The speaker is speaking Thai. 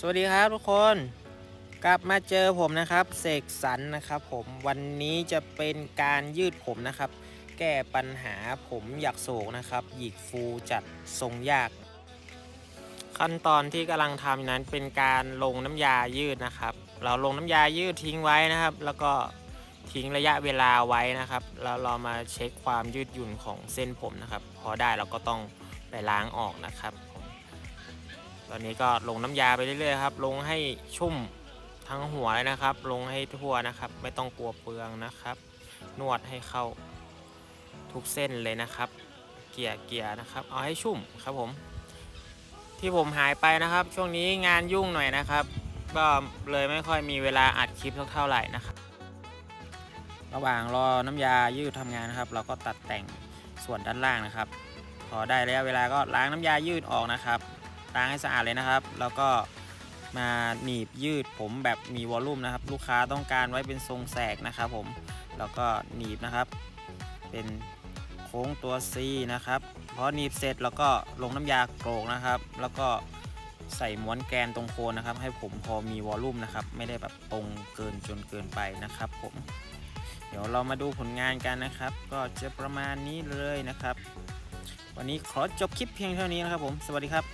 สวัสดีครับทุกคนกลับมาเจอผมนะครับเสกสรรนะครับ ผมวันนี้จะเป็นการยืดผมนะครับ แก้ปัญหาผมอยากโศกนะครับ หยิกฟูจัดทรงยาก ขั้นตอนที่กำลังทำนั้นเป็นการลงน้ำยายืดนะครับ เราลงน้ำยายืดทิ้งไว้นะครับ แล้วก็ทิ้งระยะเวลาไว้นะครับ แล้วเรามาเช็คความยืดหยุ่นของเส้นผมนะครับ พอได้เราก็ต้องไปล้างออกนะครับผ ตอนนี้ก็ลงน้ำยาไปเรื่อยๆครับ ลงให้ชุ่มทั้งหัวเลยนะครับ ลงให้ทั่วนะครับ ไม่ต้องกลัวเปลืองนะครับ นวดให้เข้าทุกเส้นเลยนะครับ เกี่ยเกี่ยนะครับ เอาให้ชุ่มครับผม ที่ผมหายไปนะครับ ช่วงนี้งานยุ่งหน่อยนะครับ ก็เลยไม่ค่อยมีเวลาอัดคลิปเท่าไหร่นะครับ ระหว่างรอน้ำยายืดทำงานนะครับ เราก็ตัดแต่งส่วนด้านล่างนะครับ พอได้ระยะเวลาก็ล้างน้ำยายืดออกนะครับ ล้างให้สะอาดเลยนะครับ แล้วก็มาหนีบยืดผมแบบมีวอลลุ่มนะครับ ลูกค้าต้องการไว้เป็นทรงแสกนะครับผม แล้วก็หนีบนะครับ เป็นโค้งตัว C นะครับ พอหนีบเสร็จแล้วก็ลงน้ำยาโกรกนะครับ แล้วก็ใส่ม้วนแกนตรงโคนนะครับ ให้ผมพอมีวอลลุ่มนะครับ ไม่ได้แบบตรงเกินจนเกินไปนะครับ ผม เดี๋ยวเรามาดูผลงานกันนะครับ ก็จะประมาณนี้เลยนะครับ วันนี้ขอจบคลิปเพียงเท่านี้นะครับผม สวัสดีครับ